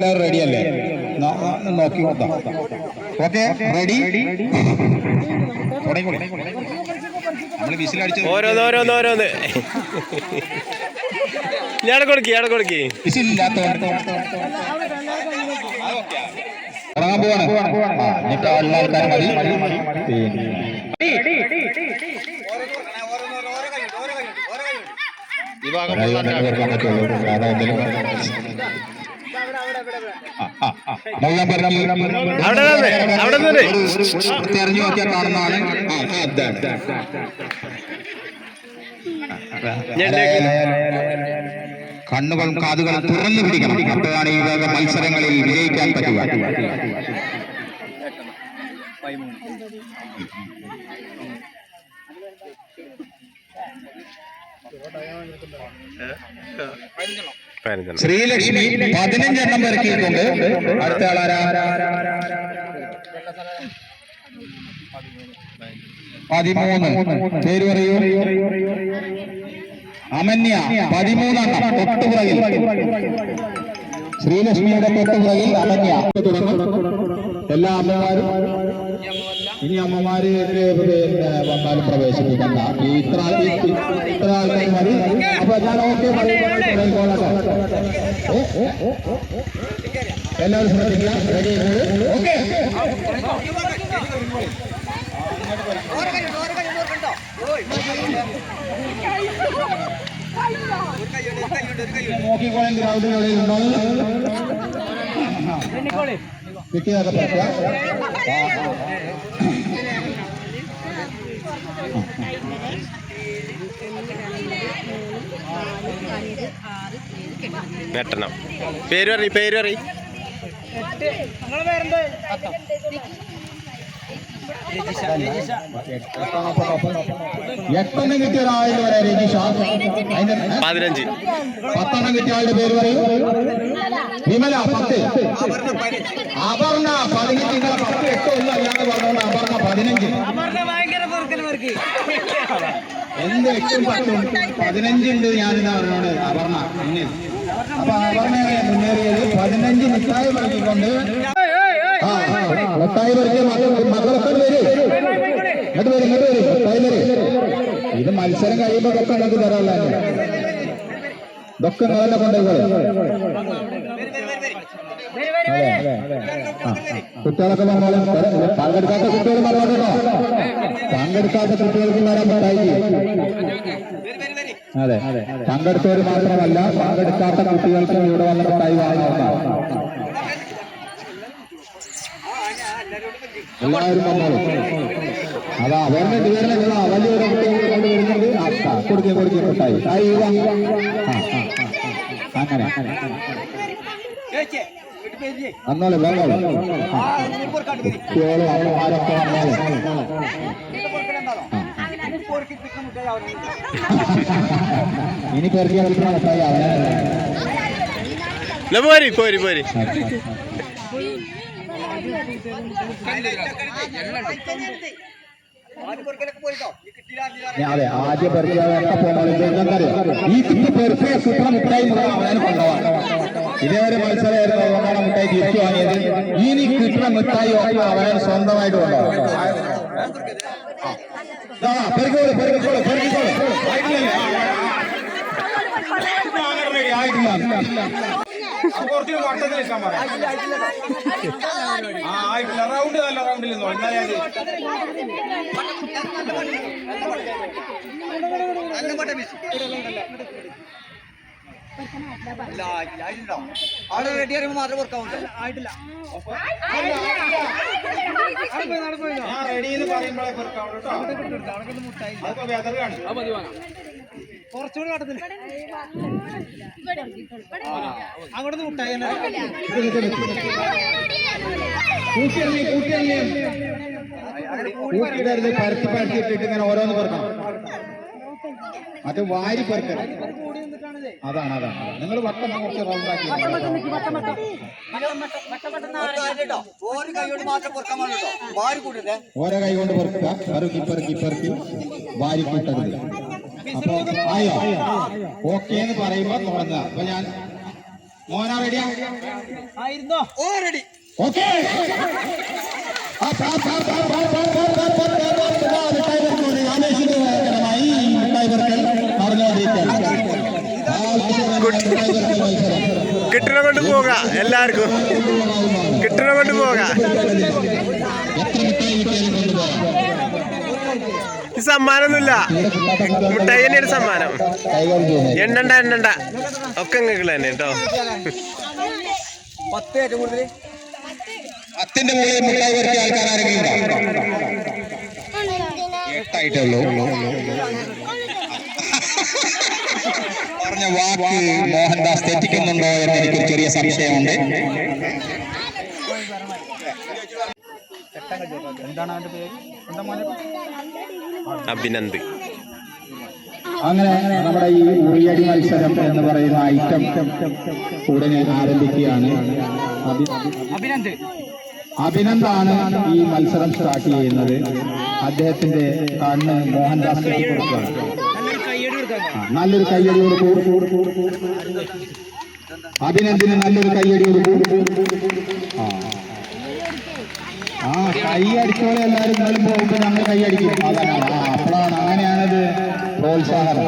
എല്ലാവരും റെഡി അല്ലേ? നോക്കി നോക്കാം. ഓക്കെ റെഡി നമ്മൾ വിസിലടിച്ച് ഓരോന്ന് ഓരോന്ന് ഓരോന്ന്. ഞാൻ കൊടുക്കി ഞാൻ കൊടുക്കി. വിസിലില്ലാത്തവർ തുടങ്ങാൻ പോവാണ്. എന്നിട്ട് ഉള്ള ആൾക്കാർ മതി. ഈ ഭാഗം കേൾക്കാൻ തെരഞ്ഞു നോക്കിയാൽ കാണുന്നതാണ്. കണ്ണുകളും കാതുകളും തുറന്നു പിടിക്കണം അപ്പോഴാണ് ഈ വക മത്സരങ്ങളിൽ വിജയിക്കാൻ പറ്റുക ശ്രീലക്ഷ്മി പതിനഞ്ചെണ്ണം പെറുക്കിയിട്ടുണ്ട്. അടുത്ത ആളാരാ പതിമൂന്ന്. പേര് പറയൂ. അമന്യ പതിമൂന്നെണ്ണം തൊട്ടുപുറകിൽ. ശ്രീലക്ഷ്മിയുടെ തൊട്ടുപുറകിൽ അനന്യ. തുടങ്ങും എല്ലാ അമ്മമാരും ഇനി അമ്മമാര് വന്നാലും പ്രവേശിപ്പിക്കണ്ട. ഈ ഇത്ര ഇത്ര ആൾക്കാർ മതി. അപ്പൊ ഞാൻ ഓക്കെ എല്ലാവരും ശ്രദ്ധിക്കുക. Ready okay. വെട്ടണം. പേര് പറയും പേര് പറയും. എട്ടെണ്ണം കിട്ടിയ ഒരാളുടെ വരെ രജിഷ അതിന്റെ പതിനഞ്ച്. പത്തെണ്ണം കിട്ടിയ ആളുടെ പേര് പറയൂ വിമല പത്ത്. അപർണ പതിനഞ്ച്. ഇന്നലെ പത്ത് എട്ട് ഒന്നും അല്ലാതെ പറഞ്ഞോണ്ട് അപർണ പതിനഞ്ച്. എന്ത് എട്ടും പത്തും? പതിനഞ്ചുണ്ട് ഞാനിതാ പറഞ്ഞോണ്ട് അപർണ അപ്പൊ അപർണ മുന്നേറിയത് പതിനഞ്ച് മിഠായി പറിക്കൊണ്ട് പറിക്കിയ മക്കൾ മക്കളൊക്കെ വരും വരും ഇങ്ങോട്ട് ഇത് മത്സരം കഴിയുമ്പോ ഒക്കെ നിങ്ങൾക്ക് തരാനുള്ള ഇതൊക്കെ നിങ്ങളെ കുട്ടികളൊക്കെ പറഞ്ഞാലും പങ്കെടുക്കാത്ത കുട്ടികൾ പറഞ്ഞോ പങ്കെടുക്കാത്ത കുട്ടികൾക്ക് വരാൻ പറ്റായി അതെ പങ്കെടുത്തവർ മാത്രമല്ല പങ്കെടുക്കാത്ത കുട്ടികൾക്ക് ഇവിടെ വന്ന വാങ്ങി വാങ്ങാവുന്നതാണ് എല്ലാവരും വന്നോളൂ. അതാ ഇതുവരെ നിങ്ങൾ വലിയൊരു കുട്ടികൾ വരുന്നുണ്ട്. കൊടുക്കുക കൊടുക്കുക ആ. അങ്ങനെ. വന്നോളൂ വന്നോളൂ. കുട്ടികളും അമ്മമാരൊക്കെ വന്നോളൂ ഇനി പെറുക്കിയ എന്നാ പോരി പോരി. പോരി ആദ്യം ഇതേവരെ അതുകൊണ്ടാണ് മിഠായി തിരിച്ചു വാങ്ങിയത്. ഇനി കിട്ടുന്ന മിഠായി ഒക്കെ അവനാണ് സ്വന്തമായിട്ട് കൊണ്ടുപോകാം. കുറച്ച് വട്ടത്തിൽ നിൽക്കാൻ പറയാം ആ ആയിട്ടില്ല. റൗണ്ട് നല്ല റൗണ്ടിൽ നിന്നോ എന്നാലേ അത് അതിപ്പോ വെതറുകയാണ് കുറച്ചുകൂടി കടത്തില്ല അങ്ങോട്ട് മുട്ടായി. കൂട്ടിയിടരുത് പരത്തി പരത്തി ഇട്ടിട്ട് ഇങ്ങനെ ഓരോന്ന് പറഞ്ഞു അത് വാരി പെറുക്കരുത് അതാണ് അതാണ് നിങ്ങൾ വട്ടം കുറച്ച് റൗണ്ടാക്കി ഓരോ കൈ കൊണ്ട് പെറുക്കുക. പെറുക്കി പെറുക്കി പെറുക്കി. വാരി കൂട്ടരുത്. അപ്പൊ ആയോ? ഓക്കെ എന്ന് പറയുമ്പോ തുടങ്ങുക. അപ്പൊ ഞാൻ മോനാ റെഡിയാ ഓ റെഡി ഓക്കെ. കിട്ടണ കൊണ്ട് പോക എല്ലാവർക്കും. കിട്ടണ കൊണ്ട് പോക. സമ്മാനമൊന്നുമില്ല. മുട്ടായി തന്നെയാണ് സമ്മാനം. എണ്ണണ്ട എണ്ണണ്ട. ഒക്കെ നിങ്ങൾക്ക് തന്നെ കേട്ടോ. പത്ത് ഏറ്റവും കൂടുതൽ പത്തിന്റെ മുകളിൽ മുട്ടായി വരുത്തിയ ആൾക്കാർ ആരെങ്കിലും എട്ടായിട്ടേ ഉള്ളൂ. പറഞ്ഞ വാക്ക് മോഹൻദാസ് തെറ്റിക്കുന്നുണ്ടോ എന്ന് എനിക്കൊരു ചെറിയ സംശയമുണ്ട്. എന്താണ് അവന്റെ പേര്? എന്താ മോനെ? അഭിനന്ദ്. അങ്ങനെ നമ്മുടെ ഈ ഉറിയടി മത്സരം എന്ന് പറയുന്ന ഐറ്റം ഉടനെ ആരംഭിക്കുകയാണ്. അഭി- അഭിനന്ദ്. അഭിനന്ദാണ് ഈ മത്സരം സ്റ്റാർട്ട് ചെയ്യുന്നത്. അദ്ദേഹത്തിന്റെ കണ്ണ് മോഹൻദാസ് കൊടുക്കുകയാണ് നല്ലൊരു കയ്യടി കൊടുക്കാൻ ആ, നല്ലൊരു കയ്യടി കൊടുക്കൂ അഭിനന്ദിന് നല്ലൊരു കയ്യടി കൊടുക്കൂ ആ. ആ കൈ അടിച്ചോളെ എല്ലാവരും നിങ്ങളും പോകുമ്പോ ഞങ്ങൾ കൈ അടിക്കും. അതാണ്. ആ അപ്പോഴാണ് അങ്ങനെയാണത് പ്രോത്സാഹനം.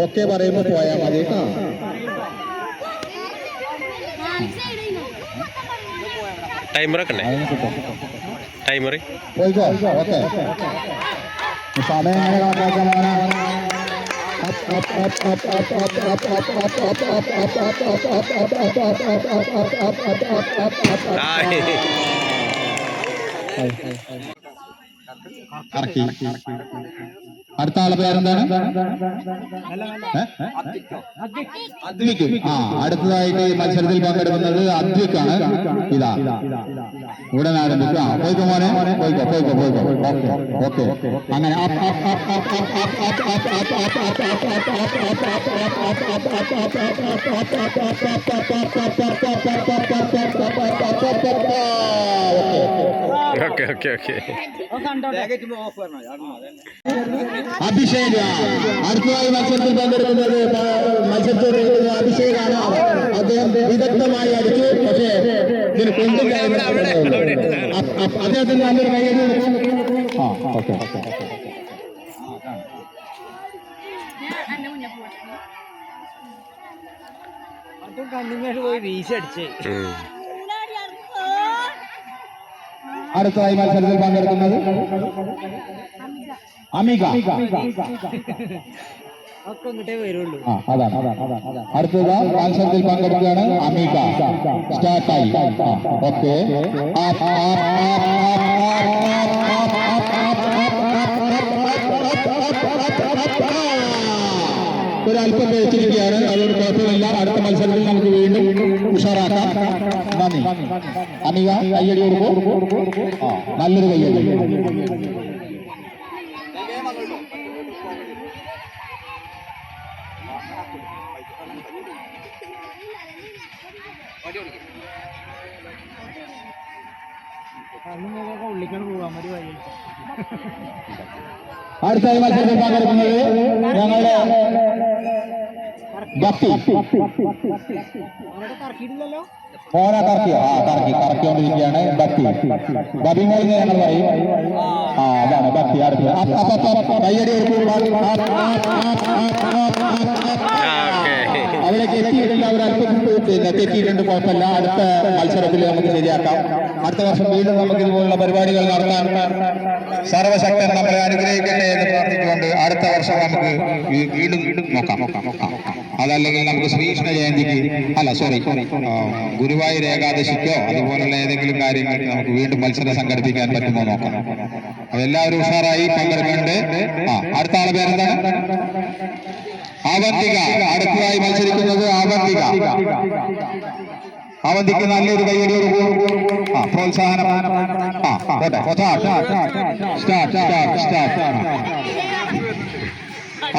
ഓക്കെ പറയുമ്പോ പോയാൽ മതി കേട്ടോ. ടൈമർ हाय मरे हाय അടുത്ത ആളെ പേരെന്താണ് അദ്വിക് ആ അടുത്തതായിട്ട് മത്സരത്തിൽ പങ്കെടുക്കുന്നത് അദ്വിക് ആണ് ഇതാ ഉടൻ ആരംഭിക്കും ആ പോയിക്കോ മോനെ പോയിക്കോ പോയിക്കോ പോയിക്കോ ഓക്കെ ഓക്കെ അങ്ങനെ okay okay okay okay. Abhishek. അടുത്തതായി മത്സരത്തിൽ പങ്കെടുക്കുന്നത് മത്സരത്തിൽ അഭിഷേകാണ് അദ്ദേഹം വിദഗ്ധമായി അടിച്ചു. പക്ഷേ ഇതിന് കൊണ്ടില്ല അദ്ദേഹത്തിന് നല്ലൊരു കൈയ്യെടുക്കാൻ ആ ഓക്കെ. കണ്ണിങ്ങോട്ട് പോയി വീശടിച്ചേ. അടുത്തതായി മത്സരത്തിൽ പങ്കെടുക്കുന്നത് അമിക അതാണ്. അടുത്തത് മത്സരത്തിൽ പങ്കെടുക്കുകയാണ് അമിക സ്റ്റാർട്ടായി ഓക്കെ. ഒരല്പം കഴിച്ചിരിക്കുകയാണ് അടുത്ത മത്സരത്തിൽ നമുക്ക് വീണ്ടും ഉഷാറാക്കാം. നന്ദി. അമിക കയ്യടി കൊടുക്കൂ. ആ നല്ലൊരു കയ്യടി. അടുത്ത മത്സരത്തിൽ പങ്കെടുക്കുന്നത് ഞങ്ങളുടെ ഗപ്പി മോന ബബി മോളിനെ ഞങ്ങൾ പറയും ആ അതാണ് ബത്തി അടുത്ത് കയ്യടി അവിടേക്ക് എത്തിയിട്ടില്ല അവർ പിന്നെ തെറ്റിയിട്ടുണ്ട് കുഴപ്പമില്ല അടുത്ത മത്സരത്തിൽ നമുക്ക് ശരിയാക്കാം അടുത്ത വർഷം വീണ്ടും നമുക്ക് ഇതുപോലുള്ള പരിപാടികൾ നടത്താൻ സർവശക്തൻ നമ്മളെ അനുഗ്രഹിക്കട്ടെ എന്ന് പ്രാർത്ഥിച്ചുകൊണ്ട് അടുത്ത വർഷം നമുക്ക് വീണ്ടും നോക്കാം. അതല്ലെങ്കിൽ നമുക്ക് ശ്രീകൃഷ്ണ ജയന്തിക്ക് അല്ല സോറി ഗുരുവായൂർ ഏകാദശിക്കോ അതുപോലുള്ള ഏതെങ്കിലും കാര്യങ്ങൾ നമുക്ക് വീണ്ടും മത്സരം സംഘടിപ്പിക്കാൻ പറ്റുമോ നോക്കാം. അപ്പൊ എല്ലാവരും ഉഷാറായി പങ്കെടുക്കുന്നുണ്ട്. ആ അടുത്ത ആളെ പേരെന്താണ്? ആവർത്തിക. അടുത്തതായി മത്സരിക്കുന്നത് ആവർത്തിക. ആവന്തിക്കുന്ന നല്ലൊരു കൈയടിയോട് പ്രോത്സാഹനം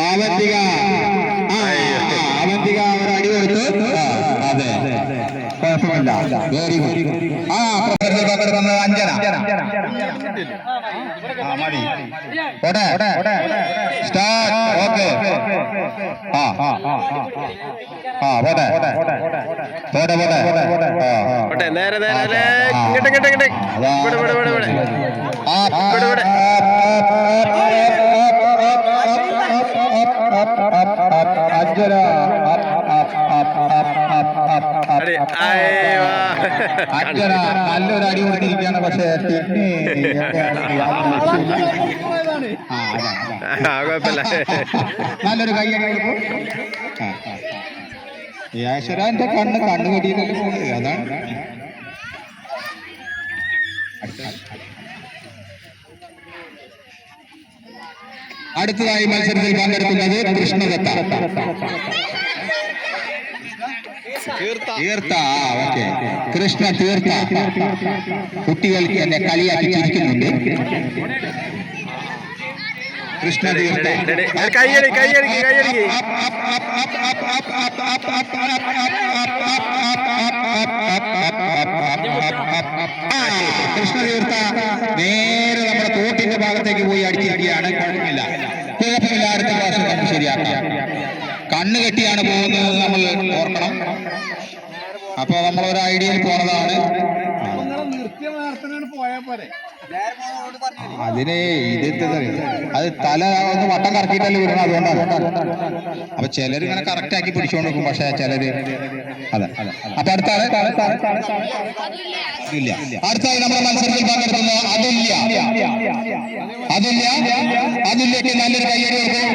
ആവന്തിക ആവന്തിക ഒരു അടി കൊടുത്ത് അതെ കുഴപ്പമില്ല വെരി ഗുഡ് ആ പ്രൊഫസർ വന്ന അഞ്ജന ആ മതി ഓടെ സ്റ്റാർട്ട് ഓക്കെ ആ ആ ആ പോട്ടെ പോട്ടെ പോട്ടെ ആ നേരെ നേരെ ഇങ്ങോട്ട് ഇങ്ങോട്ട് ഇങ്ങോട്ട് ഇവിടെ ഇവിടെ ഇവിടെ ഇവിടെ ഇവിടെ ഇവിടെ നല്ലൊരു അടി കൊടുത്തിരിക്കുകയാണ് പക്ഷേ നല്ലൊരു കൈയടി കൊടുക്കും യേശുരാന്റെ കണ്ണ് കണ്ണു കടിയിലൊക്കെ അതാണ് അടുത്തതായി മത്സരത്തിൽ പങ്കെടുക്കുന്നത് കൃഷ്ണദത്ത. തീർത്ത. ഓക്കെ. കൃഷ്ണ തീർത്ത. കുട്ടികൾക്ക് എന്നെ കളിയാക്കി ചിരിക്കുന്നുണ്ട്. കൃഷ്ണ തീർത്ത. കൈയടി കൃഷ്ണതീർത്ഥ നേരെ നമ്മുടെ തോട്ടിന്റെ ഭാഗത്തേക്ക് പോയി അടിച്ചിരിക്കുകയാണ്. കുഴപ്പമില്ല. കുഴപ്പമില്ല അടുത്ത പ്രാവശ്യം നമുക്ക് ശരിയാക്കാം. കണ്ണുകെട്ടിയാണ് പോകുന്നത് നമ്മൾ ഓർക്കണം. അപ്പൊ നമ്മൾ ഒരു ഐഡിയയിൽ പോണതാണ്. അതിനെ ഇത് അത് തല ഒന്ന് വട്ടം കറക്കിയിട്ടല്ലേ വരുന്നത് അതുകൊണ്ടാണ്. അപ്പൊ ചിലർ ഇങ്ങനെ കറക്റ്റ് ആക്കി പിടിച്ചോണ്ട് നിൽക്കും പക്ഷെ ചിലര് അതെ. അപ്പൊ അടുത്ത ആൾ ഇല്ല അടുത്തായി നമ്മുടെ മത്സരത്തിൽ പങ്കെടുക്കുന്ന അതില്ല. അതില്ല. അതിലേക്ക് നല്ലൊരു കയ്യടി കൊടുക്കും.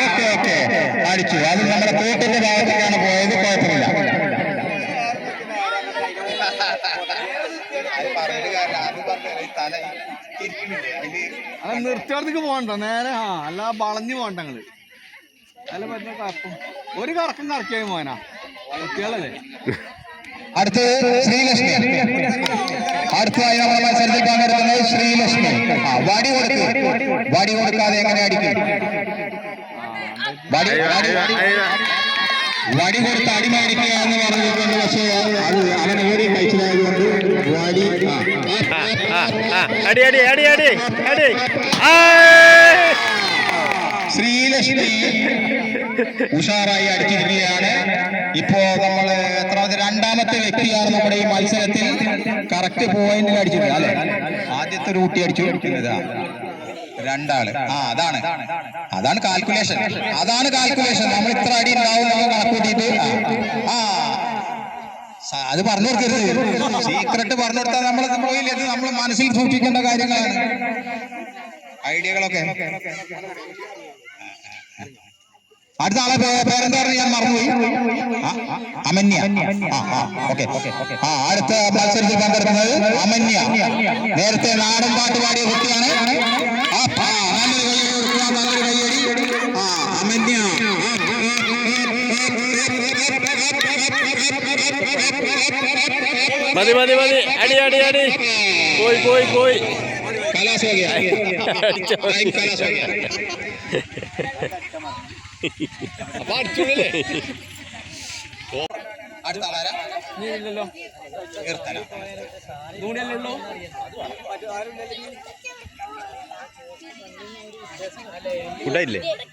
ഓക്കെ ഓക്കെ അടിച്ചു. അത് നമ്മുടെ കൂട്ടിന്റെ ഭാഗത്തേക്കാണ് പോയത്. കുഴപ്പമില്ല. നിർത്തിയോടത്തേക്ക് പോകണ്ട. നേരെ ആ അല്ല വളഞ്ഞു പോകണ്ട ഞങ്ങൾ അല്ല പറ്റുന്ന കുഴപ്പം ഒരു കറക്കം കറക്കിയായി മോനാ. കുട്ടികളല്ലേ? അടുത്തത് ശ്രീലക്ഷ്മി. അടുത്തതായി നമ്മുടെ മത്സരത്തിൽ പങ്കെടുക്കുന്നത് ശ്രീലക്ഷ്മി. ആ വടി കൊടുക്കുക വടി കൊടുക്കാതെ എങ്ങനെ അടിക്കും? വടി കൊടുത്ത് അടിമ അടിക്കുക എന്ന് പറഞ്ഞിട്ടുണ്ട്. പക്ഷേ അത് അവൻ ഓടി കഴിച്ചതായതുകൊണ്ട് വടി ആ, ആ, ആ, അടി അടി അടി അടി അടി. ശ്രീലക്ഷ്മി. ഉഷാറായി അടിച്ചിരിക്കുകയാണ്. ഇപ്പോ നമ്മൾ എത്ര രണ്ടാമത്തെ വ്യക്തിയാണ് നമ്മുടെ ഈ മത്സരത്തിൽ കറക്റ്റ് പോയിന്റിൽ അടിച്ചിട്ടുണ്ട് അല്ലെ? ആദ്യത്തെ കുട്ടി അടിച്ചു. രണ്ടാൾ. ആ അതാണ്. അതാണ് കാൽക്കുലേഷൻ അതാണ് കാൽക്കുലേഷൻ നമ്മൾ ഇത്ര അടി ഉണ്ടാവും നമ്മൾ കണക്കൂട്ടിയിട്ട് ആ, അത് പറഞ്ഞു കൊടുക്കരുത്. സീക്രട്ട് പറഞ്ഞു കൊടുത്താൽ നമ്മൾ പോയില്ലേ? നമ്മൾ മനസ്സിൽ സൂക്ഷിക്കേണ്ട കാര്യങ്ങളാണ്. ഐഡിയകളൊക്കെ അടുത്ത ആളെ പേ- പേരെന്താ പറഞ്ഞ? ഞാൻ മറന്നുപോയി ആ, ആ, അമന്യ. ആ ആ ഓക്കെ. ആ അടുത്ത മത്സരത്തിൽ പങ്കെടുക്കുന്നത് അമന്യ. നേരത്തെ നാടൻ പാട്ട് പാടിയ കുട്ടിയാണ്. ആ, ആ, നല്ലൊരു കയ്യടി കൊടുക്കുക, നല്ലൊരു കയ്യടി ആ അമന്യ. മതി മതി മതി. അടി അടി അടി. പോയി പോയി പോയി. കലാസ് हो അടുത്താളാരാല്ലോ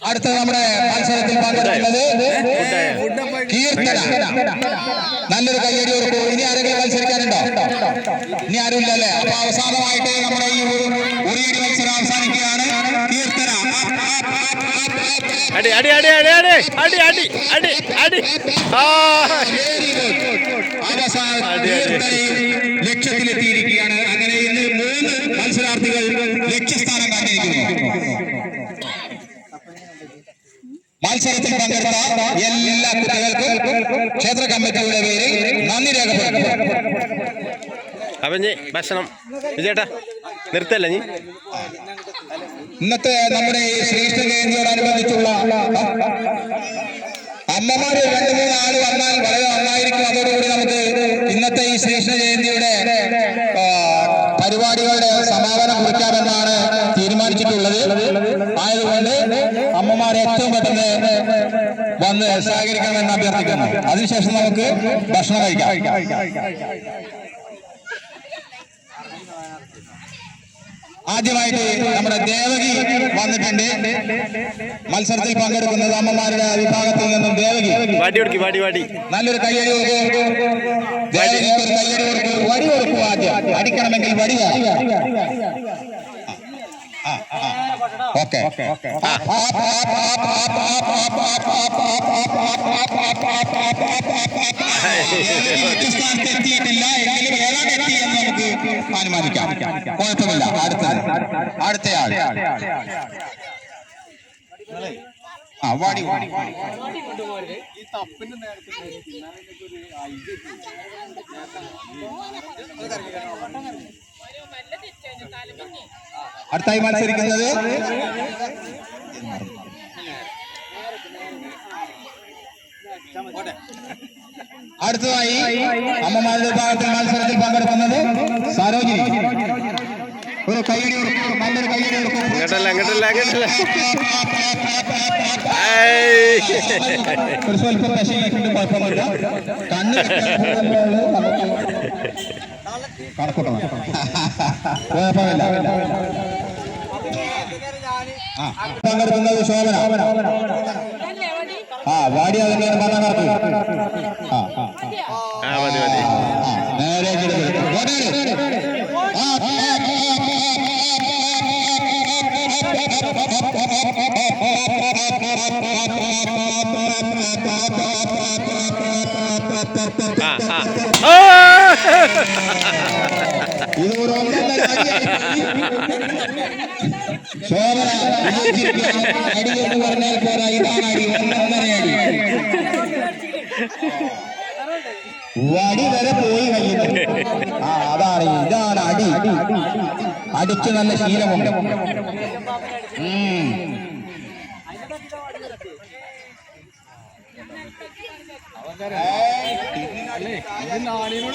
അടുത്ത നമ്മുടെ മത്സരത്തിൽ പങ്കെടുക്കുന്നത് കീർത്തന. നല്ലൊരു കയ്യടി ഉറപ്പ് ഇനി ആരെങ്കിലും മത്സരിക്കാനുണ്ടോ? ഇനി ആരുമില്ലല്ലേ? അപ്പൊ അവസാനമായിട്ട് നമ്മുടെ ഈ ഒരു മത്സരം അടി അടി അടി അടി അടി. അടി അടി അടി അടി. ലക്ഷ്യത്തിലെത്തിയിരിക്കുകയാണ്. അങ്ങനെ ഇന്ന് മൂന്ന് മത്സരാർത്ഥികൾ ലക്ഷ്യസ്ഥാനം കണ്ടിരിക്കുന്നു. മത്സരത്തിൽ പങ്കെടുത്ത എല്ലാ കുട്ടികൾക്കും ക്ഷേത്ര കമ്മിറ്റിയുടെ പേരിൽ നന്ദി രേഖപ്പെടുത്തുന്നു. അപ്പം ഭക്ഷണം. വിജയേട്ടാ നിർത്തല്ലേ നീ ഇന്നത്തെ നമ്മുടെ ഈ ശ്രീകൃഷ്ണ ജയന്തിയോടനുബന്ധിച്ചുള്ള അമ്മമാര് രണ്ടു മൂന്ന് ആൾ വന്നാൽ വളരെ നന്നായിരിക്കും. അതോടുകൂടി നമുക്ക് ഇന്നത്തെ ഈ ശ്രീകൃഷ്ണ ജയന്തിയുടെ പരിപാടികളുടെ സമാപനം കുറിക്കാമെന്നാണ് തീരുമാനിച്ചിട്ടുള്ളത്. ആയതുകൊണ്ട് അമ്മമാർ ഏറ്റവും പെട്ടെന്ന് വന്ന് സഹകരിക്കണമെന്ന് അഭ്യർത്ഥിക്കുന്നു. അതിനുശേഷം നമുക്ക് ഭക്ഷണം കഴിക്കാം. ആദ്യമായിട്ട് നമ്മുടെ ദേവകി വന്നിട്ടുണ്ട്. മത്സരത്തിൽ പങ്കെടുക്കുന്നത് അമ്മമാരുടെ വിഭാഗത്തിൽ നിന്നും ദേവകി. വാടി കൊടുക്കി വാടി വാടി. നല്ലൊരു കയ്യടി കൊടുക്കും. ദേവകിക്ക് ഒരു കയ്യടി കൊടുക്കും. വടി കൊടുക്കും ആദ്യം. അടിക്കണമെങ്കിൽ വടി ഓക്കെ എത്തിയിട്ടില്ല എങ്കിലും ഏതാണ് എത്തിയെന്ന് നമുക്ക് അനുമാനിക്കാം. കുഴപ്പമില്ല. അടുത്തത്. അടുത്തയാൾ. ആ വാടി വാടി. ഈ തപ്പിന്റെ നേരത്തെ അടുത്തായി മത്സരിക്കുന്നത് അടുത്തതായി അമ്മമാരുടെ വിഭാഗത്തിൽ മത്സരത്തിൽ പങ്കെടുക്കുന്നത് സരോജിനി. ഒരു കൈയടി കൊടുക്കും നല്ലൊരു കൈയടി കൊടുക്കും. ഒരു സ്വല്പം പശയിട്ടുണ്ട് കുഴപ്പമില്ല കണ്ണ് കണക്കൂട്ടണം. കുഴപ്പമില്ല. പങ്കെടുക്കുന്നത് ശോഭന ആ വാടി അതിന്റെ പറഞ്ഞ ആ, നേരെ. ഇത് ഒരു അടിയായി. അടി എന്ന് പറഞ്ഞാൽ പോരാ ഇതാണ് അടി ഒന്നൊന്നര അടി വടി വരെ പോയി കഴിയുന്നു. ആ അതാണ്. ഇതാണ് അടി. അടിച്ച് നല്ല ശീലമുണ്ട്. ഉം.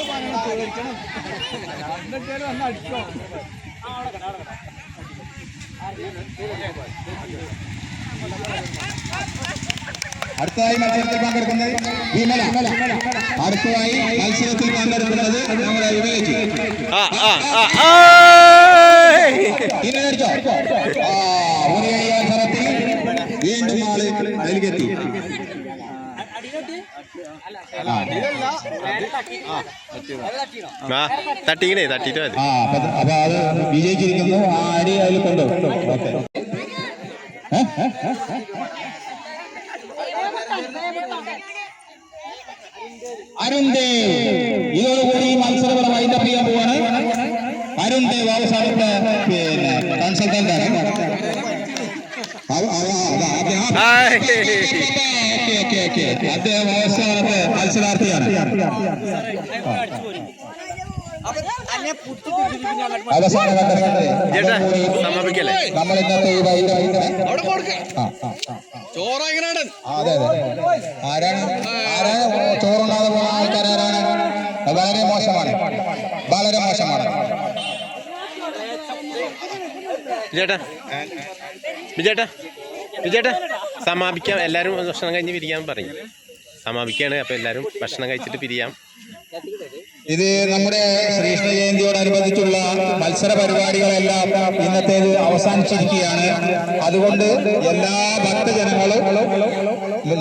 പറഞ്ഞു ചോദിക്കണം അടിച്ചോ അടുത്തതായി മത്സരത്തിൽ പങ്കെടുക്കുന്നത് വിമല. അടുത്തതായി മത്സരത്തിൽ പങ്കെടുക്കുന്നത് നമ്മുടെ വിവേക് വീണ്ടും ആൾ ആ തട്ടിക്കണേ തട്ടിട്ട് മതി. അപ്പൊ അത് വിജയിച്ചിരിക്കുന്നു. ആ അരി അതിൽ കൊണ്ടോ. ഓക്കെ. അരുൺ ദേവ് ഇതോടുകൂടി ഈ മത്സരം വൈൻഡപ്പ് ചെയ്യാൻ പോവാണ്. അരുൺ ദേവ് അവസാനത്തെ പിന്നെ കൺസൾട്ടന്റ് ആണ് അവ- അദ്ദേഹം- ആയ്. ഓക്കെ ഓക്കെ ഓക്കെ അദ്ദേഹം അവസാനത്തെ മത്സരാർത്ഥിയാണ്. അവസാന ചേട്ടാ സമാപിക്കല്ലേ? നമ്മൾ ഇന്നത്തെ ഈ വൈകിട്ട് വൈകിട്ട് ആ ആ ആ ആ. ചോറ എങ്ങനെയാണ് ആ, അതെ അതെ. ആരാണ്? ആരാണ്? ചോറുണ്ണാതെ പോകുന്ന ആൾക്കാർ ആരാണ് വളരെ മോശമാണ്. വളരെ മോശമാണ്. വിജേട്ടാ വിജയേട്ടാ. വിജേട്ടാ സമാപിക്കാം. എല്ലാവരും ഭക്ഷണം കഴിഞ്ഞ് പിരിയാൻ പറയും. സമാപിക്കാണ് അപ്പോൾ എല്ലാവരും ഭക്ഷണം കഴിച്ചിട്ട് പിരിയാം. ഇത് നമ്മുടെ ശ്രീകൃഷ്ണ ജയന്തിയോടനുബന്ധിച്ചുള്ള മത്സര പരിപാടികളെല്ലാം ഇന്നത്തേത് അവസാനിച്ചിരിക്കുകയാണ്. അതുകൊണ്ട് എല്ലാ ഭക്തജനങ്ങളും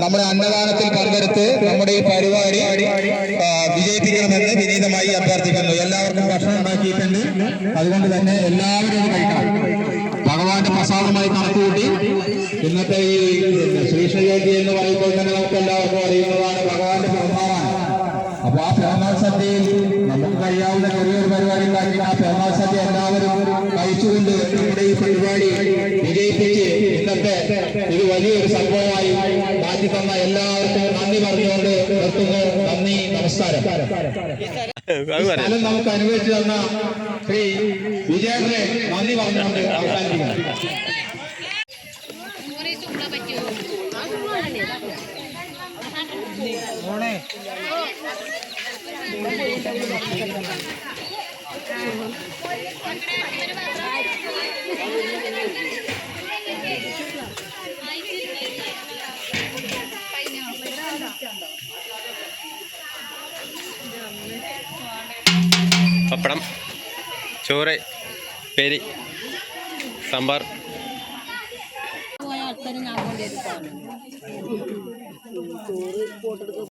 നമ്മുടെ അന്നദാനത്തിൽ പങ്കെടുത്ത് നമ്മുടെ ഈ പരിപാടി വിജയിപ്പിക്കണമെന്ന് വിനീതമായി അഭ്യർത്ഥിക്കുന്നു. എല്ലാവർക്കും ഭക്ഷണം ഉണ്ടാക്കിയിട്ടുണ്ട്. അതുകൊണ്ട് തന്നെ എല്ലാവരും കഴിക്കണം. ഭഗവാന്റെ പ്രസാദമായി കണക്കുകൂട്ടി ഇന്നത്തെ ഈ ശ്രീകൃഷ്ണ ജയന്തി എന്ന് പറയുമ്പോൾ തന്നെ നമുക്ക് എല്ലാവർക്കും അറിയുന്നതാണ് ഭഗവാന്റെ പിറന്നാളാണ് അപ്പൊ ആ പെരുന്നാൾ സദ്യയിൽ നമുക്ക് കഴിയാവുന്ന ചെറിയൊരു പരിപാടി ഉണ്ടാക്കി ആ പെരുന്നാൾ സദ്യ എല്ലാവരും കഴിച്ചുകൊണ്ട് നമ്മുടെ ഈ പരിപാടി വിജയിപ്പിച്ച് ഇന്നത്തെ ഇത് വലിയൊരു സംഭവമായി മാറ്റി തന്ന എല്ലാവർക്കും നന്ദി പറഞ്ഞുകൊണ്ട് നിർത്തുന്നു. നന്ദി നമസ്കാരം. സ്ഥലം നമുക്ക് അനുവദിച്ചു തന്ന ശ്രീ വിജയനെ നന്ദി പറഞ്ഞുകൊണ്ട് അവസാനിപ്പിക്കുന്നു. മോനെ. ചൂടാൻ പപ്പടം ചോറ് പേരി സാമ്പാർ. കൊണ്ടുവരും